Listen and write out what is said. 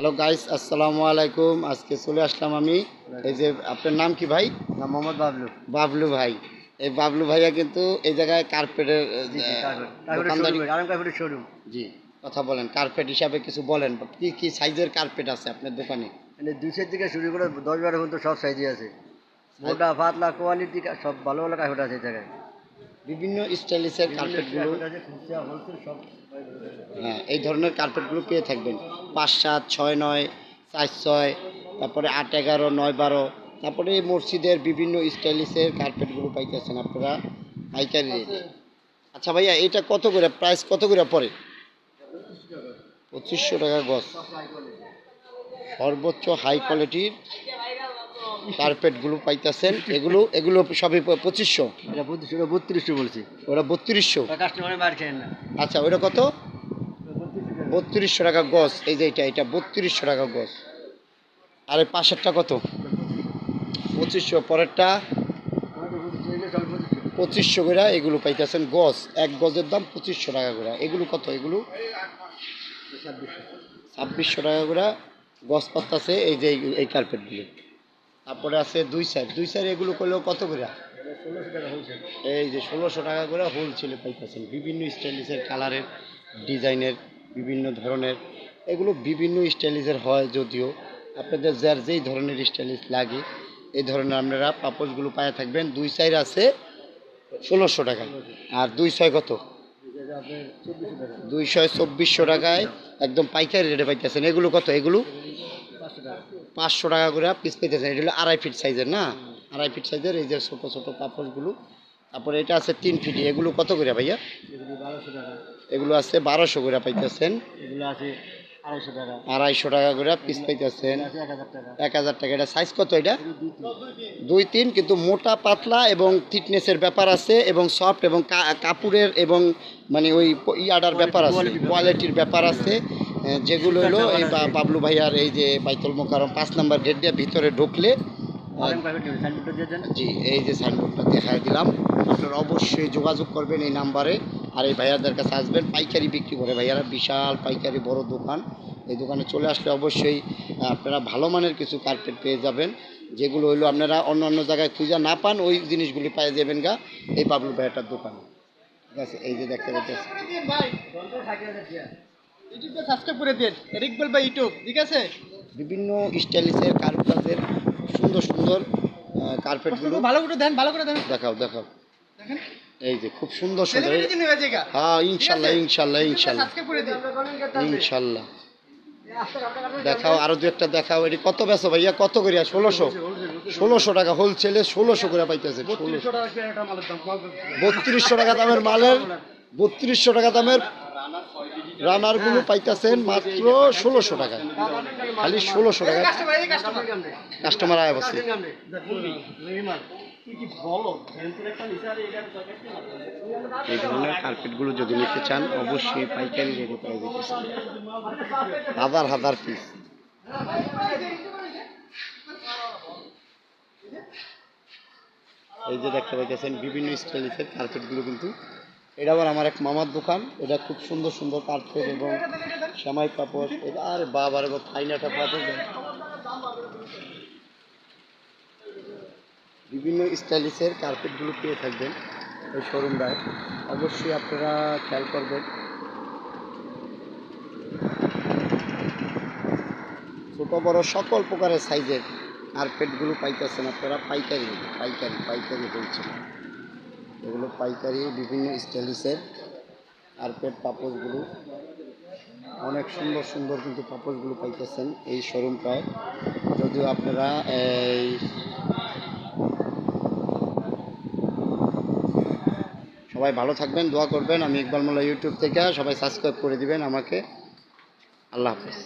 Hello guys আসসালামু আলাইকুম আজকে চলে আসলাম আমি। এই যে আপনার নাম কি ভাই? না মোহাম্মদ বাবলু। বাবলু ভাই। এই বাবলু ভাইয়া কিন্তু এই জায়গায় কার্পেটের দোকানদারি শোরুম জি কথা বলেন। কার্পেট হিসাবে কিছু বলেন। কি কি সাইজের কার্পেট আছে আপনার দোকানে? মানে দুইশের থেকে শুরু করে দশ বারো পর্যন্ত সব সাইজে আছে। মোটা পাতলা কোয়ালিটি সব ভালো ভালো কাপড় আছে এই জায়গায়। বিভিন্ন স্টাইলিশের কার্পেটগুলো সব হ্যাঁ এই ধরনের কার্পেটগুলো পেয়ে থাকবেন। পাঁচ সাত, ছয় নয়, চার ছয়, তারপরে আট এগারো, নয় বারো, তারপরে এই মসজিদের বিভিন্ন স্টাইলিশের কার্পেটগুলো পাইতেছেন আপনারা, পাইকারি রেটে আচ্ছা ভাইয়া, এটা কত করে? প্রাইস কত করে পড়ে? পঁচিশশো টাকা গজ। সর্বোচ্চ হাই কোয়ালিটির কার্পেটগুলো পাইতেছেন এগুলো এগুলো সবই পঁচিশশো। এটা বত্রিশশো বলছি। ওটা বত্রিশশো। আচ্ছা ওটা কত? বত্রিশশো টাকা গজ। এই যে এটা এটা বত্রিশশো টাকা গজ। আর এই পাশেরটা কত? পঁচিশশো পরেরটা? পঁচিশশো করে এগুলো পাইতেছেন গজ। এক গজের দাম পঁচিশশো টাকা করে। এগুলো কত? এগুলো? ছাব্বিশশো। টাকা করে গজ পাত্তাছে এই যে এই- এই কার্পেটগুলো তারপরে আছে দুই সাইড দুই সাইড এগুলো করলেও কত করে? এই যে ষোলোশো টাকা করে হোলসেলে পাইতেছেন বিভিন্ন স্টাইলিশের কালারের ডিজাইনের বিভিন্ন ধরনের। এগুলো বিভিন্ন স্টাইলিশের হয় যদিও। আপনাদের যার যেই ধরনের স্টাইলিশ লাগে, এই ধরনের আপনারা পাপোশগুলো পায়ে থাকবেন। দুই সাইড আছে ষোলোশো টাকা আর দুই ছয় কত? দুইশো চব্বিশশো টাকায়। একদম পাইকারি রেটে পাইতেছেন। এগুলো কত? এগুলো? পাঁচশো টাকা করে পিস পেতেছেন এটা হলো আড়াই ফিট সাইজের না? আড়াই ফিট সাইজের এই যে ছোটো ছোটো পাপড়গুলো তারপরে এটা আছে তিন ফিটি এগুলো কত করে ভাইয়া? এগুলো আছে বারোশো করে পাইতেছেন। এগুলো আছে আড়াইশো টাকা। করে পিস পাইতেছেন। এক হাজার টাকা। এটা সাইজ কত এটা? দুই তিন। কিন্তু মোটা পাতলা এবং থিকনেসের ব্যাপার আছে এবং সফট এবং কাপড়ের এবং মানে ওই ইয়াটার ব্যাপার আছে। কোয়ালিটির ব্যাপার আছে। যেগুলো হলো এই বাবলু ভাইয়ার এই যে বাইতুল মোকারম পাঁচ নাম্বার গেট দিয়ে ভিতরে ঢুকলে জি এই যে সাইনবোর্ডটা দেখাই দিলাম। আপনারা অবশ্যই যোগাযোগ করবেন এই নাম্বারে আর এই ভাইয়াদের কাছে আসবেন। পাইকারি বিক্রি করে ভাইয়ারা বিশাল পাইকারি বড় দোকান। এই দোকানে চলে আসলে অবশ্যই আপনারা ভালো মানের কিছু কার্পেট পেয়ে যাবেন। যেগুলো হইল আপনারা অন্য অন্য জায়গায় খুঁজে না পান ওই জিনিসগুলি পেয়ে যাবেন গা এই বাবলু ভাইয়াটার দোকানে। ঠিক আছে এই যে দেখতে পাচ্ছেন। ইউটিউবে সাবস্ক্রাইব করে দেন। এরিক বল বা ইউটিউব ঠিক আছে? বিভিন্ন স্টাইলিশের কারুকাজের সুন্দর সুন্দর কার্পেটগুলো। ভালো করে দেন ভালো করে দেন। দেখাও দেখাও। দেখেন। এই যে খুব সুন্দর সুন্দর। হয়ে ইনশাল্লাহ ইনশাল্লাহ ইনশাল্লাহ। সাবস্ক্রাইব করে দিন। ইনশাল্লাহ। দেখাও আরও দু একটা দেখাও। এটি কত বেচো ভাইয়া? কত করিয়া? ষোলোশো। ষোলোশো টাকা হোলসেলে ষোলোশো করে পাইতেছে। বত্রিশশো টাকা দামের মালের বত্রিশশো টাকা দামের রানারগুলো পাইতেছেন মাত্র ষোলোশো টাকা খালি ষোলোশো টাকা কাস্টমার আয় বসে। এই ধরনের কার্পেটগুলো যদি নিতে চান অবশ্যই পাইকারি রেটে পেয়ে যেতেছেন হাজার হাজার পিস এই যে দেখতে পাইতেছেন বিভিন্ন স্টাইলিশের কার্পেটগুলো কিন্তু এটা আবার আমার এক মামার দোকান। এটা খুব সুন্দর সুন্দর কার্পেট এবং শ্যামাই কাপড়। এটা আর বাবার এবার ফাইনাটা পাপড় বিভিন্ন স্টাইলিশের কার্পেটগুলো পেয়ে থাকবেন এই শোরুমটায়। অবশ্যই আপনারা খেয়াল করবেন। ছোট বড় সকল প্রকারের সাইজের কার্পেটগুলো পাইতেছেন আপনারা। পাইকারি পাইকারি পাইকারি বলছেন। এগুলো পাইকারি, বিভিন্ন স্টাইলিশের কার্পেট পাপড়গুলো অনেক সুন্দর সুন্দর কিন্তু পাপড়গুলো পাইতেছেন এই শোরুমটায় যদিও আপনারা এই সবাই ভালো থাকবেন, দোয়া করবেন। আমি ইকবাল মোল্লা ইউটিউব থেকে সবাই সাবস্ক্রাইব করে দিবেন আমাকে। আল্লাহ হাফেজ।